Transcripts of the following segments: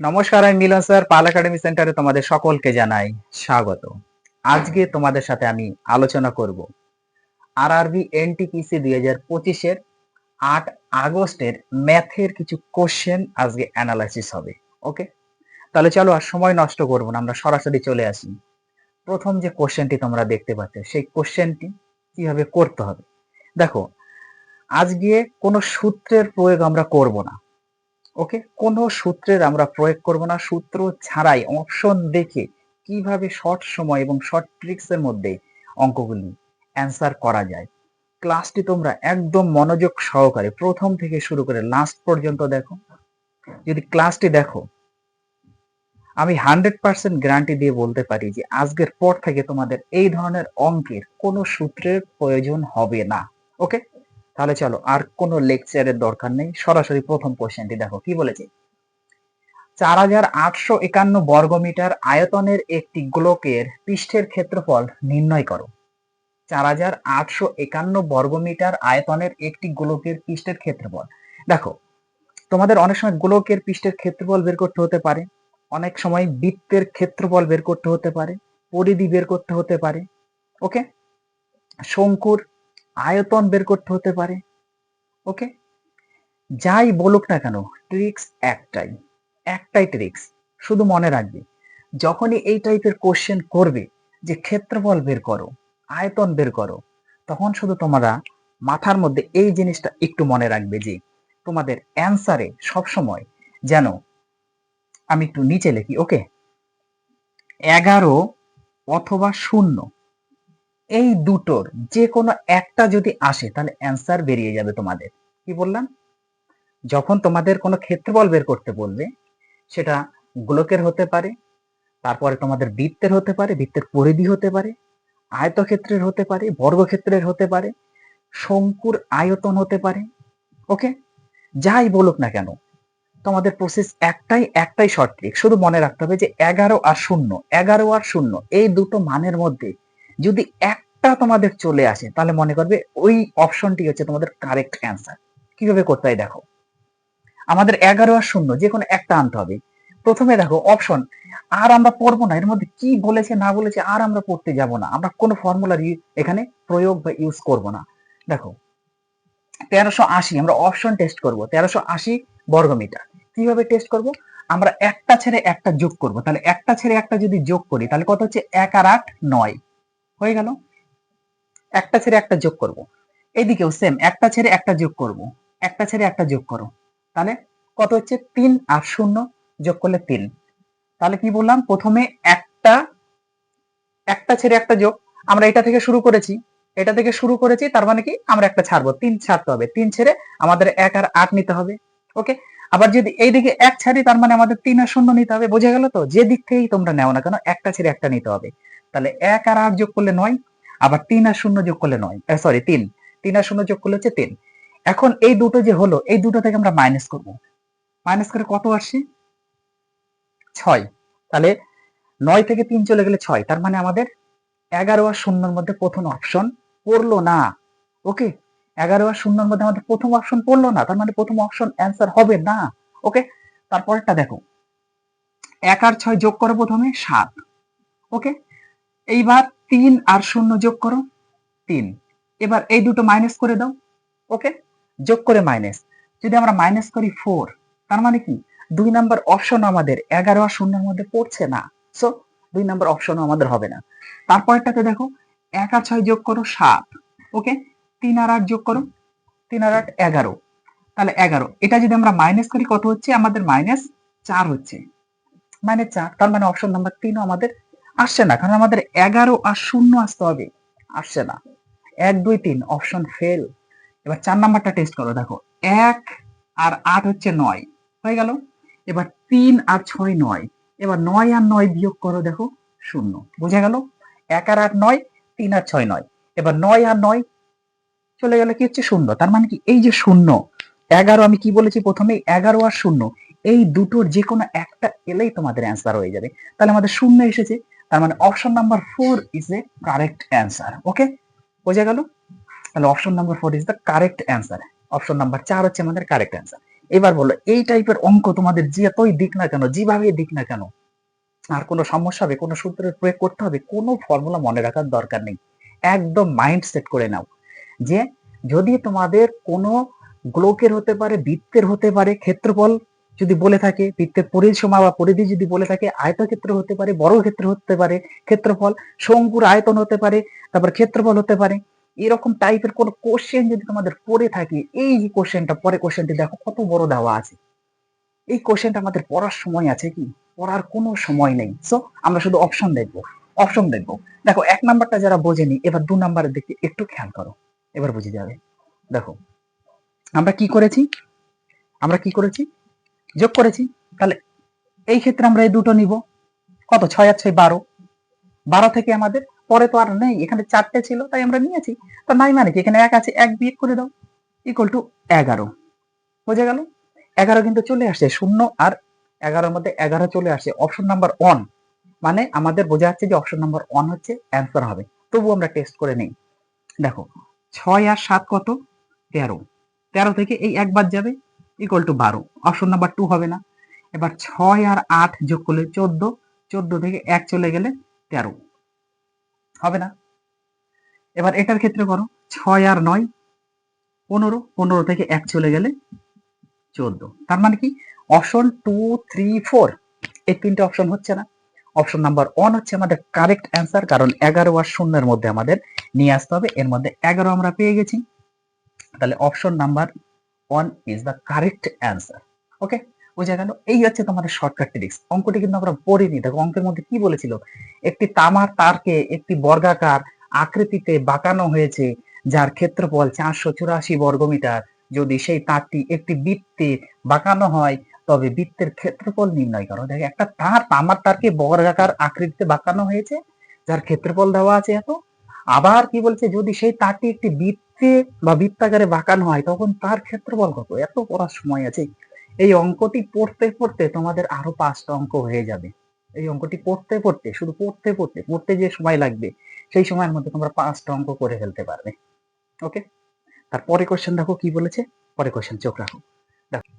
নমস্কার, আমি মিলন স্যার। পাল একাডেমি সেন্টারে তোমাদের সকলকে জানাই স্বাগত। আজকে তোমাদের সাথে আমি আলোচনা করব আর আরবি এনটিপিসি দুই হাজার পঁচিশের আট আগস্টের ম্যাথের কিছু কোশ্চেন আজকে অ্যানালাইসিস হবে ওকে তাহলে চলো আর সময় নষ্ট করব না, আমরা সরাসরি চলে আসি। প্রথম যে কোশ্চেনটি তোমরা দেখতে পাচ্ছ, সেই কোশ্চেনটি কীভাবে করতে হবে? দেখো, আজকে কোনো সূত্রের প্রয়োগ আমরা করব না। ওকে? কোনো সূত্রের আমরা প্রয়োগ করব না। সূত্র ছাড়াই অপশন দেখে কীভাবে শর্ট সময় এবং শর্ট ট্রিক্স এর মধ্যে অঙ্কগুলি অ্যান্সার করা যায়। ক্লাসটি তোমরা একদম মনোযোগ সহকারে প্রথম থেকে শুরু করে লাস্ট পর্যন্ত দেখো। যদি ক্লাসটি দেখো, আমি হান্ড্রেড পার্সেন্ট গ্যারান্টি দিয়ে বলতে পারি যে আজকের পর থেকে তোমাদের এই ধরনের অঙ্কের কোনো সূত্রের প্রয়োজন হবে না। ওকে? তাহলে চলো, আর কোনো লেকচারের দরকার নেই। সরাসরি প্রথম কোশ্চেনটি দেখো, কি বলেছে? চার হাজার আটশো একান্ন বর্গমিটার আয়তনের একটি গোলকের পৃষ্ঠের ক্ষেত্রফল নির্ণয় করো। চার হাজার আটশো একান্ন বর্গমিটার আয়তনের একটি গোলকের পৃষ্ঠের ক্ষেত্রফল। দেখো, তোমাদের অনেক সময় গোলকের পৃষ্ঠের ক্ষেত্রফল বের করতে হতে পারে, অনেক সময় বৃত্তের ক্ষেত্রফল বের করতে হতে পারে, পরিধি বের করতে হতে পারে ওকে শঙ্কুর আয়তন বের করতে হতে পারে ওকে যাই বলুক না কেন ট্রিক্স একটাই একটাই ট্রিক্স শুধু মনে রাখবে, যখনই এই টাইপের কোশ্চেন করবে, যে ক্ষেত্রফল বের করো, আয়তন বের করো, তখন শুধু তোমরা মাথার মধ্যে এই জিনিসটা একটু মনে রাখবে যে, তোমাদের অ্যান্সারে সবসময় যেন আমি একটু নিচে লিখি ওকে এগারো অথবা শূন্য। এই দুটোর যে কোনো একটা যদি আসে, তাহলে অ্যান্সার বেরিয়ে যাবে তোমাদের। কি বললাম? যখন তোমাদের কোনো ক্ষেত্রফল বের করতে বলবে, সেটা গোলকের হতে পারে, তারপরে তোমাদের বৃত্তের হতে পারে, বৃত্তের পরিধি হতে পারে, আয়তক্ষেত্রের হতে পারে, বর্গক্ষেত্রের হতে পারে, শঙ্কুর আয়তন হতে পারে ওকে যাই বলুক না কেন, তোমাদের প্রসেস একটাই একটাই শর্ট শুধু মনে রাখতে হবে যে এগারো আর শূন্য, এগারো আর শূন্য, এই দুটো মানের মধ্যে যদি একটা তোমাদের চলে আসে, তাহলে মনে করবে ওই অপশনটি হচ্ছে তোমাদের কারেক্ট অ্যান্সার কীভাবে করতে হয় দেখো? আমাদের এগারো আর শূন্য যে কোনো একটা আনতে হবে। প্রথমে দেখো অপশন আর আমরা পড়ব না, এর মধ্যে কি বলেছে, না বলেছে, আর আমরা পড়তে যাব না। আমরা কোনো ফর্মুলার এখানে প্রয়োগ বা ইউজ করব না। দেখো, তেরোশো আশি, আমরা অপশন টেস্ট করব, তেরোশো আশি বর্গমিটার। কীভাবে টেস্ট করব? আমরা একটা ছেড়ে একটা যোগ করব। তাহলে একটা ছেড়ে একটা যদি যোগ করি, তাহলে কত হচ্ছে? এক আর আট নয়। হয়ে গেল। একটা ছেড়ে একটা যোগ করব। এইদিকেও সেম একটা ছেড়ে একটা যোগ করব। একটা ছেড়ে একটা যোগ করো। তাহলে কত হচ্ছে? তিন আর শূন্য যোগ করলে তিন। তাহলে কি বললাম? প্রথমে একটা একটা ছেড়ে একটা যোগ। আমরা এটা থেকে শুরু করেছি। এটা থেকে শুরু করেছি, তার মানে কি? আমরা একটা ছাড়বো। তিন ছাড়তে হবে। তিন ছেড়ে আমাদের এক আর আট নিতে হবে। ওকে? আবার যদি এই দিকে এক ছাড়ি, তার মানে আমাদের তিন আর শূন্য নিতে হবে। বোঝা গেল তো? যে দিক থেকেই তোমরা নেও না কেন, একটা ছেড়ে একটা নিতে হবে। তাহলে এক আর আট যোগ করলে নয়, আবার তিন আর শূন্য যোগ করলে নয়। সরি তিন। তিন আর শূন্য যোগ করলে হচ্ছে তিন। এখন এই দুটো যে হলো, এই দুটো থেকে আমরা মাইনাস করব। মাইনাস করে কত আসছে? ছয়। তাহলে নয় থেকে তিন চলে গেলে ছয়। তার মানে আমাদের এগারো আর শূন্যর মধ্যে প্রথম অপশন পড়ল না। ওকে? এগারো আর শূন্যর মধ্যে আমাদের প্রথম অপশন পড়ল না। তার মানে প্রথম অপশন অ্যান্সার হবে না। ওকে? তারপরটা দেখো। এক আর ছয় যোগ করো প্রথমে সাত। ওকে? এইবার তিন আর শূন্য যোগ করো, তিন। এবার এই দুটো মাইনাস করে দাও ওকে যোগ করে মাইনাস যদি আমরা মাইনাস করি ফোর তার মানে কি? দুই নাম্বার অপশন আমাদের এগারো আর শূন্যের মধ্যে পড়ছে না সো দুই নাম্বার অপশনও আমাদের হবে না। তারপরটাতে দেখো, এক আর ছয় যোগ করো সাত ওকে তিন আর আট যোগ করো, তিন আর আট এগারো। তাহলে এগারো। এটা যদি আমরা মাইনাস করি, কত হচ্ছে? আমাদের মাইনাস চার হচ্ছে। মাইনাস চার, তার মানে অপশন নাম্বার তিনও আমাদের আসছে না, কারণ আমাদের এগারো আর শূন্য আসতে হবে। আসছে না। এক, দুই, তিন অপশন ফেল এবার চার নাম্বারটা টেস্ট করো, দেখো। এক আর আট হচ্ছে নয়, হয়ে গেল। এবার তিন আর ছয় নয়। এবার নয় আর নয় বিয়োগ করো, দেখো, শূন্য। বুঝে গেল? এক আর আট নয়, তিন আর ছয় নয়। এবার নয় আর নয় চলে গেলে কি হচ্ছে? শূন্য। তার মানে কি? এই যে শূন্য, এগারো আমি কি বলেছি প্রথমে? এগারো আর শূন্য। এই দুটোর যে কোনো একটা এলেই তোমাদের অ্যান্সার হয়ে যাবে। তাহলে আমাদের শূন্য এসেছে। তার মানে option number four is a correct answer okay বোঝা গেল? তাহলে option number four is the correct answer option number চার হচ্ছে আমাদের কারেক্ট অ্যান্সার এবার বলো, এই টাইপের অঙ্ক তোমাদের যতই দিক না কেন যেভাবে দিক না কেন, আর কোনো সমস্যা হবে, কোনো সূত্রের প্রয়োগ করতে হবে, কোনো ফর্মুলা মনে রাখার দরকার নেই। একদম মাইন্ড সেট করে নাও যে যদি তোমাদের কোনো গ্লোকের হতে পারে, বৃত্তের হতে পারে, ক্ষেত্রফল যদি বলে থাকে বৃত্তের পরিসীমা বা পরিধি যদি বলে থাকে, আয়তক্ষেত্র হতে পারে, বর্গক্ষেত্র হতে পারে, ক্ষেত্রফল, শঙ্কুর আয়তন হতে পারে, তারপর ক্ষেত্রফল হতে পারে, এরকম টাইপের কোন কোশ্চেন যদি তোমাদের পড়ে থাকে, এই যে কোশ্চেনটা পরে কোশ্চেনটি দেখো কত বড় দেওয়া আছে। এই কোশ্চেনটা আমাদের পড়ার সময় আছে কি? পড়ার কোনো সময় নেই। সো আমরা শুধু অপশন দেখব অপশন দেখব। দেখো, এক নাম্বারটা যারা বোঝেনি, এবার দু নাম্বারের দিকে একটু খেয়াল করো, এবার বুঝে যাবে। দেখো, আমরা কি করেছি? আমরা কি করেছি? যোগ করেছি, তাহলে এই ক্ষেত্রে আমরা এই দুটো নিব। কত? ছয় আর ছয় বারো। বারো থেকে আমাদের, পরে তো আর নেই, এখানে চারটে ছিল, তাই আমরা নিয়েছি। তো নাই মানে কি? এখানে এক আছে, এক বিয়ে করে দাও ইকুয়াল টু এগারো। বোঝা গেল? এগারো কিন্তু চলে আসছে, শূন্য আর এগারোর মধ্যে এগারো চলে আসছে অপশন নাম্বার ওয়ান মানে আমাদের বোঝা যাচ্ছে যে অপশন নাম্বার ওয়ান হচ্ছে অ্যান্সার হবে। তবু আমরা টেস্ট করে নেই। দেখো, ছয় আর সাত কত? তেরো। তেরো থেকে এই একবার যাবে ইকুয়াল টু বারো। অপশন নাম্বার টু হবে না। এবার ছয় আর আট যোগ করলে চোদ্দ। চোদ্দ থেকে এক চলে গেলে তেরো। হবে না? এবার এটার ক্ষেত্রে করো, ছয় আর নয়, পনেরো পনেরো থেকে এক চলে গেলে চোদ্দ। তার মানে কি? অপশন টু থ্রি ফোর এই তিনটে অপশন হচ্ছে না। অপশন নাম্বার ওয়ান হচ্ছে আমাদের কারেক্ট অ্যান্সার কারণ এগারো আর শূন্যের মধ্যে আমাদের নিয়ে আসতে হবে। এর মধ্যে এগারো আমরা পেয়ে গেছি। তাহলে option number one is the correct answer okay বোঝা গেল? এই হচ্ছে তোমাদের শর্টকাট ট্রিক্স অঙ্কটি কিন্তু আমরা পড়িনি। দেখো, অঙ্কের মধ্যে কি বলেছিল? একটি তামার তারকে একটি বর্গাকার আকৃতিতে বাঁকানো হয়েছে, যার ক্ষেত্রফল চারশো চুরাশি বর্গমিটার। যদি সেই তারটি একটি বৃত্তে বাঁকানো হয়, তবে বৃত্তের ক্ষেত্রফল নির্ণয় করো। দেখো, একটা তার তামার তারকে বর্গাকার আকৃতিতে বাঁকানো হয়েছে, যার ক্ষেত্রফল দেওয়া আছে এত। আবার কি বলছে? যদি সেই তারটি একটি বৃত্তে বা বৃত্তাকারে বাঁকানো হয়, তখন তার ক্ষেত্রফল কত? এত পড়ার সময় আছে। এই অঙ্কটি পড়তে পড়তে তোমাদের আরও পাঁচটা অঙ্ক হয়ে যাবে। এই অঙ্কটি পড়তে পড়তে, শুধু পড়তে পড়তে পড়তে যে সময় লাগবে, সেই সময়ের মধ্যে তোমরা পাঁচটা অঙ্ক করে ফেলতে পারবে। ওকে? তারপরে কোশ্চেন দেখো কি বলেছে? পরে কোশ্চেন চোখ রাখো। দেখো,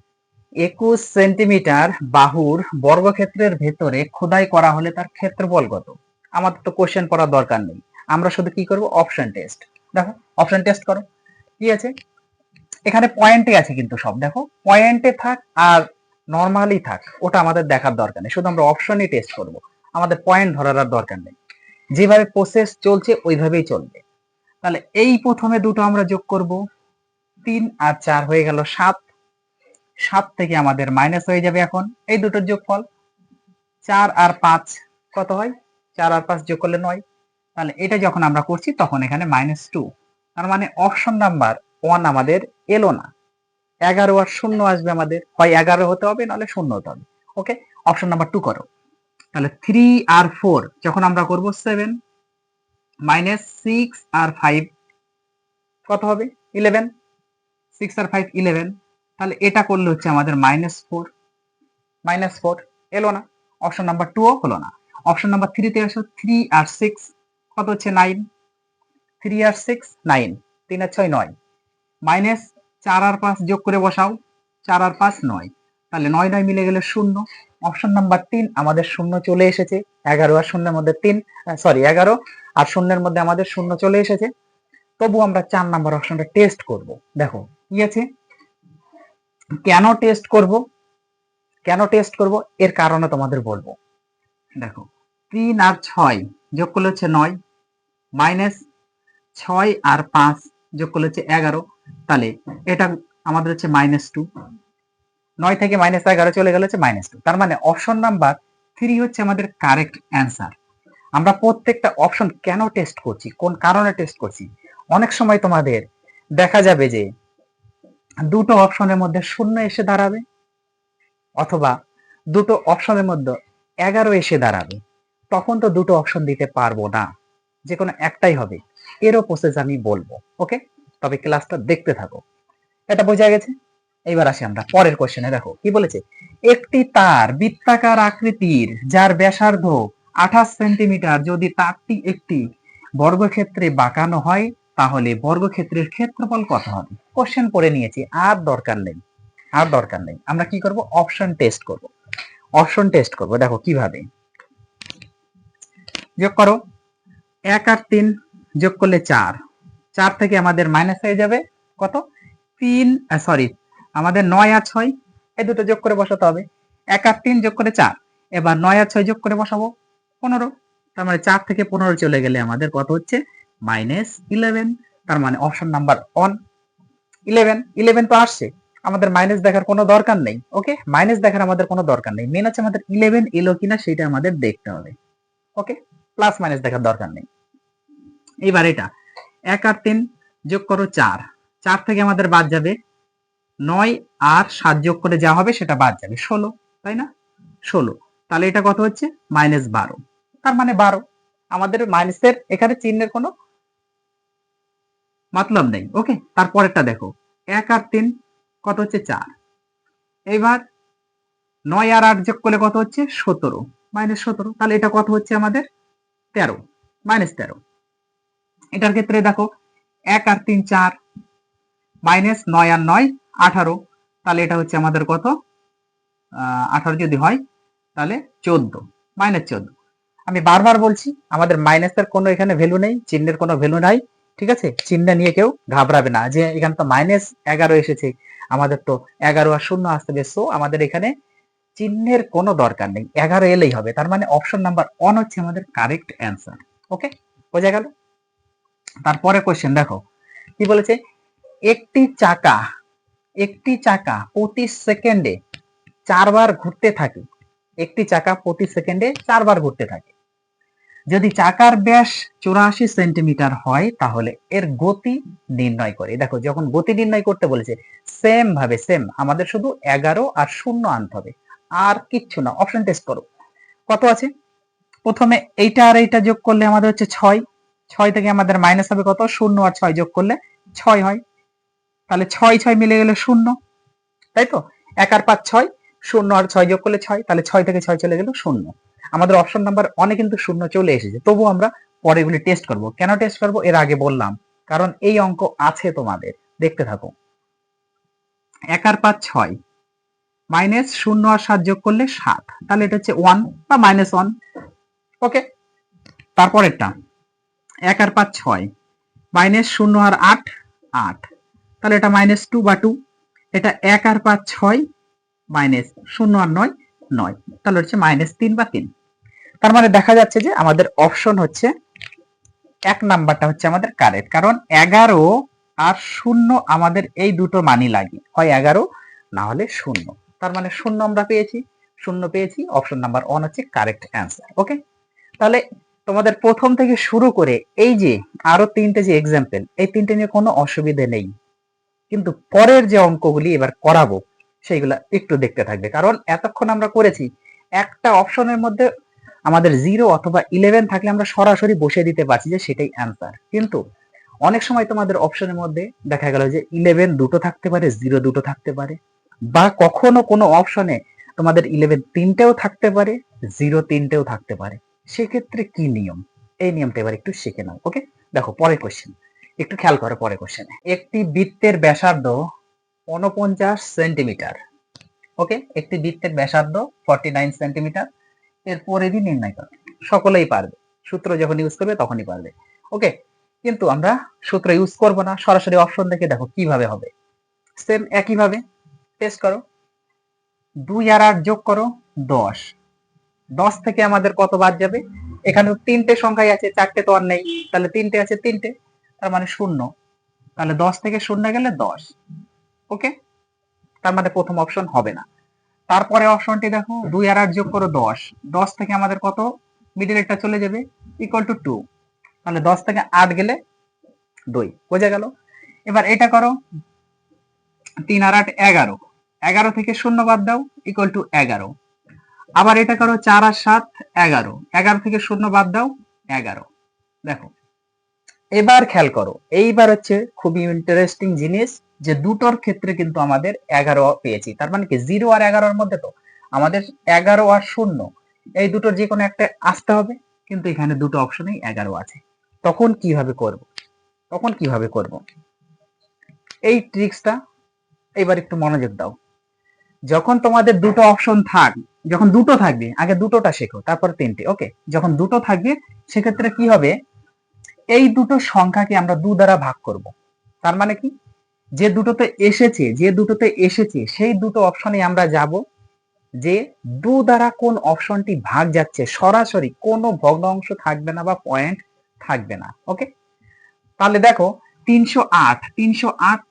একুশ সেন্টিমিটার বাহুর বর্গক্ষেত্রের ভেতরে খোদাই করা হলে তার ক্ষেত্রফল কত? আমাদের তো কোশ্চেন পড়ার দরকার নেই। আমরা শুধু কি করব? অপশন টেস্ট দেখো অপশন টেস্ট করো। কি আছে? এখানে পয়েন্টে আছে কিন্তু সব, দেখো। পয়েন্টে থাক আর নর্মালি থাক, ওটা আমাদের দেখার দরকার নেই। শুধু আমরা অপশনই টেস্ট করব। আমাদের পয়েন্ট ধরার আর দরকার নেই। যেভাবে প্রসেস চলছে, ওইভাবেই চলবে। তাহলে এই প্রথমে দুটো আমরা যোগ করব। তিন আর চার হয়ে গেল সাত। সাত থেকে আমাদের মাইনাস হয়ে যাবে এখন। এই দুটোর যোগফল চার আর পাঁচ, কত হয়? চার আর পাঁচ যোগ করলে নয়। তাহলে এটা যখন আমরা করছি, তখন এখানে মাইনাস টু তার মানে অপশন নাম্বার ওয়ান আমাদের এলো না। এগারো আর শূন্য আসবে আমাদের। হয় এগারো হতে হবে, নাহলে শূন্য হতে হবে। ওকে অপশন নাম্বার টু করো। তাহলে থ্রি আর ফোর যখন আমরা করব সেভেন মাইনাস সিক্স আর ফাইভ কত হবে? ইলেভেন সিক্স আর ফাইভ ইলেভেন তাহলে এটা করলে হচ্ছে আমাদের মাইনাস ফোর মাইনাস ফোর এলো না। অপশন নাম্বার টুও হলো না। অপশন নাম্বার থ্রিতে আসো থ্রি আর সিক্স কত হচ্ছে নাইন থ্রি আর সিক্স নাইন তিন আর ছয়, নয়। মাইনাস চার আর পাঁচ যোগ করে বসাও, চার আর পাঁচ, নয়। তাহলে নয় নয় মিলে গেলে শূন্য। অপশন নাম্বার তিন, আমাদের শূন্য চলে এসেছে। এগারো আর শূন্যের মধ্যে তিন সরি এগারো আর শূন্যের মধ্যে আমাদের শূন্য চলে এসেছে। তবু আমরা চার নাম্বার অপশনটা টেস্ট করব। দেখো, কি আছে? কেন টেস্ট করব? কেন টেস্ট করব? এর কারণে তোমাদের বলব। দেখো, তিন আর ছয় যোগ করলে হচ্ছে নয়। মাইনাস ছয় আর পাঁচ যোগ করলে হচ্ছে এগারো। তাহলে এটা আমাদের হচ্ছে মাইনাস টু। নয় থেকে মাইনাস এগারো চলে গেলে হচ্ছে মাইনাস টু। তার মানে অপশন নাম্বার থ্রি হচ্ছে আমাদের কারেক্ট অ্যান্সার। আমরা প্রত্যেকটা অপশন কেন টেস্ট করছি? কোন কারণে টেস্ট করছি? অনেক সময় তোমাদের দেখা যাবে যে দুটো অপশনের মধ্যে শূন্য এসে দাঁড়াবে অথবা দুটো অপশনের মধ্যে এগারো এসে দাঁড়াবে। তখন তো দুটো অপশন দিতে পারব না। যে কোনো একটাই হবে। এরও প্রসেস আমি বলব ওকে তবে ক্লাসটা দেখতে থাকো। এটা বোঝা গেছে? এইবার আসি আমরা পরের কোশ্চেনে দেখো, কি বলেছে? একটি তার বৃত্তাকার আকৃতির, যার ব্যাসার্ধ আঠাশ সেন্টিমিটার, যদি তারটি একটি বর্গক্ষেত্রে বাঁকানো হয়, তাহলে বর্গক্ষেত্রের ক্ষেত্রফল কত হবে? কোশ্চেন পড়ে নিয়েছি, আর দরকার নেই, আর দরকার নেই। আমরা কি করব? অপশন টেস্ট করব। অপশন টেস্ট করব, দেখো, কীভাবে? যোগ করো। এক আর তিন যোগ করলে চার। চার থেকে আমাদের মাইনাস হয়ে যাবে কত? তিন সরি আমাদের নয় আর ছয়, এই দুটো যোগ করে বসাতে হবে। এক আর তিন যোগ করে চার, এবার নয় আর ছয় যোগ করে বসাবো পনেরো। তার মানে চার থেকে পনেরো চলে গেলে আমাদের কত হচ্ছে? মাইনাস ইলেভেন তার মানে option number one eleven eleven তো আসছে। আমাদের মাইনাস দেখার কোনো দরকার নেই ওকে মাইনাস দেখার আমাদের কোনো দরকার নেই। মেন হচ্ছে আমাদের ইলেভেন এলো কিনা সেটা আমাদের দেখতে হবে ওকে প্লাস মাইনাস দেখার দরকার নেই। এবার এটা। এক আর তিন যোগ করো চার। চার থেকে আমাদের বাদ যাবে। নয় আর সাত যোগ করে যা হবে সেটা বাদ যাবে। ষোলো, তাই না? ষোলো। তাহলে এটা কত হচ্ছে? মাইনাস বারো। তার মানে বারো। আমাদের মাইনাসের এখানে চিহ্নের কোনো মতলব নেই। ওকে? তারপরেরটা দেখো। এক আর তিন কত হচ্ছে? চার। এবার নয় আর আট যোগ করলে কত হচ্ছে? সতেরো। মাইনাস সতেরো। তাহলে এটা কত হচ্ছে আমাদের? তেরো। মাইনাস তেরো। এটার ক্ষেত্রে দেখো এক আর তিন চার মাইনাস নয় আর নয়, আঠারো। তাহলে এটা হচ্ছে আমাদের কত? আঠারো যদি হয়, তাহলে চোদ্দ মাইনাস চোদ্দ। আমি বারবার বলছি, আমাদের মাইনাসের কোনো এখানে ভ্যালু নেই, চিহ্নের কোনো ভ্যালু নাই, ঠিক আছে? চিহ্ন নিয়ে কেউ ঘাবড়াবে না। যে এখানে তো মাইনাস এগারো এসেছে, আমাদের তো এগারো আর শূন্য আসতে হবে সো আমাদের এখানে চিহ্নের কোনো দরকার নেই। এগারো এলেই হবে, তার মানে অপশন নাম্বার ওয়ান হচ্ছে আমাদের কারেক্ট অ্যান্সার ওকে বোঝা গেল? তারপরে কোশ্চেন দেখো। কি বলেছে? একটি চাকা একটি চাকা প্রতি সেকেন্ডে চারবার ঘুরতে থাকে। একটি চাকা প্রতি সেকেন্ডে চারবার ঘুরতে থাকে। যদি চাকার ব্যাস চুরাশি সেন্টিমিটার হয়, তাহলে এর গতি নির্ণয় করে। দেখো, যখন গতি নির্ণয় করতে বলেছে সেম ভাবে সেম আমাদের শুধু এগারো আর শূন্য আনতে হবে। আর কিচ্ছু না অপশন টেস্ট করো। কত আছে? প্রথমে এইটা আর এইটা যোগ করলে আমাদের হচ্ছে ছয়। ছয় থেকে আমাদের মাইনাস হবে কত? শূন্য আর ছয় যোগ করলে ছয় হয়। তাহলে ছয় ছয় মিলে গেলে শূন্য। তাই তো? এক আর পাঁচ ছয়, শূন্য আর ছয় যোগ করলে ছয়, তাহলে ছয় থেকে ছয় চলে গেল শূন্য। আমাদের অপশন নাম্বার অনেক কিন্তু শূন্য চলে এসেছে। তবু আমরা পরে এগুলি টেস্ট করব। কেন টেস্ট করব? এর আগে বললাম। কারণ এই অঙ্ক আছে তোমাদের। দেখতে থাকো। এক আর পাঁচ ছয় মাইনাস শূন্য আর সাত যোগ করলে সাত। তাহলে এটা হচ্ছে ওয়ান বা মাইনাস ওয়ান ওকে তারপরেরটা। এক আর পাঁচ ছয়। মাইনাস শূন্য আর আট আট। তাহলে এটা মাইনাস টু বা টু। এটা এক আর পাঁচ ছয়, মাইনাস শূন্য আর নয় নয়। তাহলে হচ্ছে মাইনাস তিন বা তিন। তার মানে দেখা যাচ্ছে যে আমাদের অপশন হচ্ছে এক নাম্বারটা হচ্ছে আমাদের কারেক্ট। কারণ এগারো আর শূন্য আমাদের এই দুটো মানি লাগে। হয় এগারো, না হলে শূন্য। তার মানে শূন্য আমরা পেয়েছি, শূন্য পেয়েছি। অপশন নাম্বার ওয়ান হচ্ছে কারেক্ট অ্যান্সার। ওকে তাহলে তোমাদের প্রথম থেকে শুরু করে এই যে আরও তিনটে যে এক্সাম্পল এই তিনটে নিয়ে কোনো অসুবিধে নেই। কিন্তু পরের যে অঙ্কগুলি এবার করাবো, সেইগুলা একটু দেখতে থাকবে। কারণ এতক্ষণ আমরা করেছি, একটা অপশনের মধ্যে আমাদের জিরো অথবা ইলেভেন থাকলে আমরা সরাসরি বসে দিতে পারছি যে সেটাই অ্যান্সার কিন্তু অনেক সময় তোমাদের অপশনের মধ্যে দেখা গেল যে ইলেভেন দুটো থাকতে পারে জিরো দুটো থাকতে পারে। বা কখনো কোনো অপশনে তোমাদের ইলেভেন তিনটেও থাকতে পারে জিরো তিনটেও থাকতে পারে। সেক্ষেত্রে কি নিয়ম? এই নিয়মটা এবার একটু শিখে নাও ওকে দেখো, পরের কোশ্চেন একটু খেয়াল করো পরের কোশ্চেনে একটি বৃত্তের ব্যাসার্ধ উনপঞ্চাশ সেন্টিমিটার ওকে একটি বৃত্তের ব্যাসার্ধ ফর্টি নাইন সেন্টিমিটার এর পরিধি নির্ণয় করো। সকলেই পারবে। সূত্র যখন ইউজ করবে, তখনই পারবে ওকে কিন্তু আমরা সূত্র ইউজ করব না। সরাসরি অপশন দেখে দেখো কীভাবে হবে। সেম একইভাবে টেস্ট করো। দুই আর আট যোগ করো, দশ। দশ থেকে আমাদের কত বাদ যাবে? এখানে তিনটে সংখ্যাই আছে, চারটে তো আর নেই। তাহলে তিনটে আছে তিনটে, তার মানে শূন্য। তাহলে দশ থেকে শূন্য গেলে দশ। ওকে তার মানে প্রথম অপশন হবে না। তারপরে অপশনটি দেখো, দুই আর আট যোগ করো দশ। দশ থেকে আমাদের কত? মিডিল একটা চলে যাবে ইকুয়াল টু টু তাহলে দশ থেকে আট গেলে দুই। বোঝা গেল? এবার এটা করো, তিন আর আট এগারো। এগারো থেকে শূন্য বাদ দাও ইকুয়াল টু এগারো। আবার এটা করো চার আর সাত, এগারো। এগারো থেকে শূন্য বাদ দাও, এগারো। দেখো, এবার খেয়াল করো, এইবার হচ্ছে খুবই ইন্টারেস্টিং জিনিস যে দুটোর ক্ষেত্রে কিন্তু আমাদের এগারো পেয়েছি। তার মানে কি জিরো আর এগারোর মধ্যে তো আমাদের এগারো আর শূন্য, এই দুটোর যে কোনো একটা আসতে হবে, কিন্তু এখানে দুটো অপশনেই এগারো আছে। তখন কীভাবে করব? তখন কীভাবে করব? এই ট্রিক্সটা এবার একটু মনোযোগ দাও। যখন তোমাদের দুটো অপশন থাক, যখন দুটো থাকবে, আগে দুটোটা শেখো, তারপর তিনটে ওকে যখন দুটো থাকবে, সেক্ষেত্রে কি হবে? এই দুটো সংখ্যাকে আমরা দু দ্বারা ভাগ করব। তার মানে কি? যে দুটোতে এসেছে, যে দুটোতে এসেছে, সেই দুটো অপশনে আমরা যাব যে দু দ্বারা কোন অপশনটি ভাগ যাচ্ছে, সরাসরি কোনো ভগ্নাংশ থাকবে না বা পয়েন্ট থাকবে না ওকে তাহলে দেখো, তিনশো আট তিনশো আট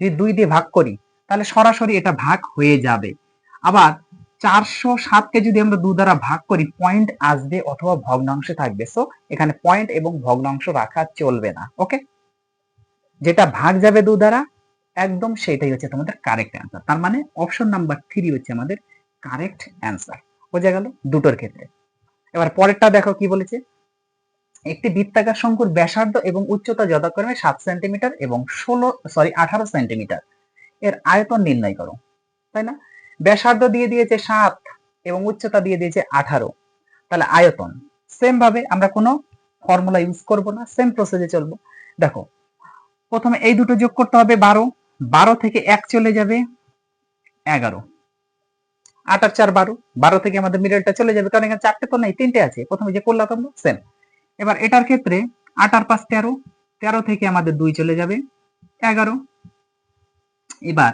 যদি দুই দিয়ে ভাগ করি তাহলে সরাসরি এটা ভাগ হয়ে যাবে। আবার চারশো সাতকে যদি আমরা দু দ্বারা ভাগ করি পয়েন্ট আসবে অথবা ভগ্নাংশে থাকবে। সো এখানে পয়েন্ট এবং ভগ্নাংশ রাখা চলবে না ওকে যেটা ভাগ যাবে দু দ্বারা, একদম সেটাই হচ্ছে তোমাদের কারেক্ট অ্যান্সার তার মানে অপশন নাম্বার থ্রি হচ্ছে আমাদের কারেক্ট অ্যান্সার বোঝা গেল? দুটোর ক্ষেত্রে। এবার পরেরটা দেখো কি বলেছে? একটি বৃত্তাকার শঙ্কুর ব্যাসার্ধ এবং উচ্চতা যথাক্রমে সাত সেন্টিমিটার এবং ষোলো সরি আঠারো সেন্টিমিটার এর আয়তন নির্ণয় করো, তাই না? ব্যাসার্ধ দিয়ে দিয়েছে সাত এবং উচ্চতা দিয়ে দিয়েছে আঠারো। তাহলে আয়তন সেম ভাবে আমরা কোনো ফর্মুলা ইউজ করব না সেম প্রসেসে চলবো। দেখো, প্রথমে এই দুটো যোগ করতে হবে বারো বারো থেকে এক চলে যাবে এগারো। আট আর চার বারো বারো থেকে আমাদের মিডলটা চলে যাবে, কারণ এখানে চারটে তো নেই, তিনটে আছে। প্রথমে যে করলাম আমরা সেম এবার এটার ক্ষেত্রে আট আর পাঁচ তেরো তেরো থেকে আমাদের দুই চলে যাবে এগারো। এবার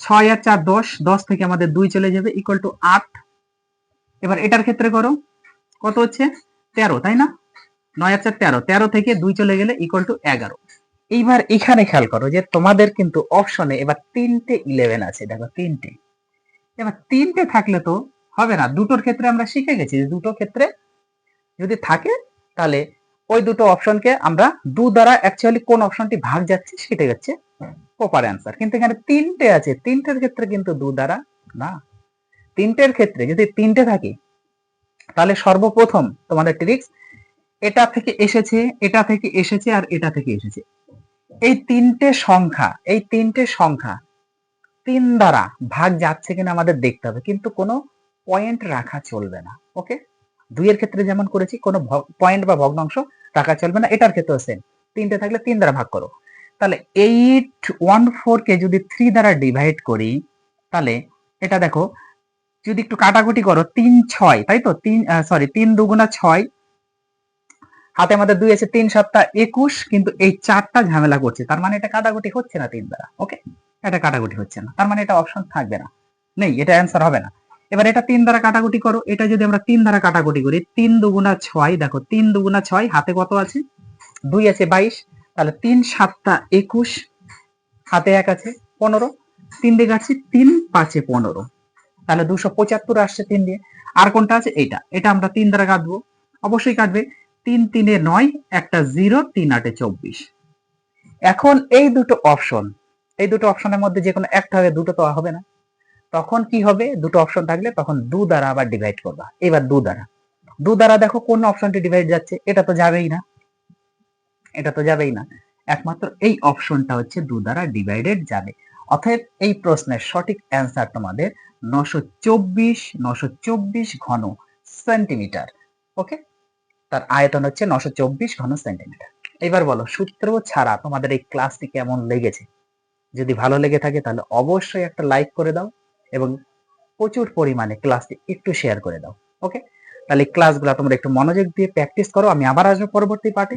ছয় আর চার দশ দশ থেকে আমাদের দুই চলে যাবে ইকুয়াল টু আট। এবার এটার ক্ষেত্রে করো, কত হচ্ছে? তেরো, তাই না? নয় আর তেরো। তেরো থেকে দুই চলে গেলে ইকুয়াল টু এগারো। এইবার এখানে খেয়াল করো যে তোমাদের কিন্তু অপশনে এবার তিনটে ইলেভেন আছে, দেখো তিনটে। এবার তিনটে থাকলে তো হবে না। দুটোর ক্ষেত্রে আমরা শিখে গেছি যে দুটো ক্ষেত্রে যদি থাকে, তাহলে ওই দুটো অপশনকে আমরা দু দ্বারা অ্যাকচুয়ালি কোন অপশনটি ভাগ যাচ্ছে, সেটাই হচ্ছে প্রপার অ্যান্সার কিন্তু এখানে তিনটে আছে। তিনটের ক্ষেত্রে কিন্তু দু দ্বারা না। তিনটের ক্ষেত্রে যদি তিনটে থাকে, তাহলে সর্বপ্রথম তোমাদের ট্রিক্স এটা থেকে এসেছে, এটা থেকে এসেছে আর এটা থেকে এসেছে। এই তিনটে সংখ্যা, এই তিনটে সংখ্যা তিন দ্বারা ভাগ যাচ্ছে কিনা আমাদের দেখতে হবে। কিন্তু কোনো পয়েন্ট রাখা চলবে না ওকে দুইয়ের ক্ষেত্রে যেমন করেছি, কোনো পয়েন্ট বা ভগ্নাংশ রাখা চলবে না। এটার ক্ষেত্রেও সেম তিনটে থাকলে তিন দ্বারা ভাগ করো। তাহলে এইট ওয়ান ফোর কে যদি থ্রি দ্বারা ডিভাইড করি, তাহলে এটা দেখো, যদি একটু কাটাকুটি করো, তিন ছয়, তাই তো? তিন সরি তিন দুগুণা ছয়। হাতে আমাদের দুই আছে তিন সাতটা একুশ, কিন্তু এই চারটা ঝামেলা করছে। তার মানে এটা কাটাকুটি হচ্ছে না তিন দ্বারা ওকে এটা কাটাকুটি হচ্ছে না। তার মানে এটা অপশন থাকবে না। নেই, এটা অ্যান্সার হবে না। এবার এটা তিন দ্বারা কাটাকুটি করো, এটা যদি আমরা তিন দ্বারা কাটাকুটি করি, তিন দুগুণা ছয়, দেখো, তিন দুগুণা ছয়, হাতে কত আছে? দুই আছে বাইশ তাহলে তিন সাতটা একুশ, হাতে এক আছে, পনেরো। তিন দিয়ে কাটছি তিন, পাঁচে পনেরো। তাহলে দুশো পঁচাত্তর আসছে তিন দিয়ে। আর কোনটা আছে? এটা এটা আমরা তিন দ্বারা কাটবো। অবশ্যই কাটবে। তিন, তিনে নয়, একটা জিরো, তিন আটে চব্বিশ। এখন এই দুটো অপশন, এই দুটো অপশনের মধ্যে যে কোনো একটা হবে দুটো তো হবে না। তখন কি হবে? দুটো অপশন থাকলে তখন দু দ্বারা আবার ডিভাইড করবা। এবার দু দ্বারা। দু দ্বারা দেখো কোন অপশনটি ডিভাইড যাচ্ছে? এটা তো যাবেই না। এটা তো যাবেই না। একমাত্র এই অপশনটা হচ্ছে দু দ্বারা ডিভাইডেড যাবে। অতএব এই প্রশ্নের সঠিক অ্যান্সার তোমাদের নশো চব্বিশ নশো চব্বিশ ঘন সেন্টিমিটার ওকে তার আয়তন হচ্ছে নশো চব্বিশ ঘন সেন্টিমিটার এবার বলো, সূত্র ছাড়া তোমাদের এই ক্লাসটি কেমন লেগেছে? যদি ভালো লেগে থাকে তাহলে অবশ্যই একটা লাইক করে দাও এবং প্রচুর পরিমাণে ক্লাসটি একটু শেয়ার করে দাও ওকে তাহলে ক্লাসগুলো তোমরা একটু মনোযোগ দিয়ে প্র্যাকটিস করো। আমি আবার আসব পরবর্তী পার্টে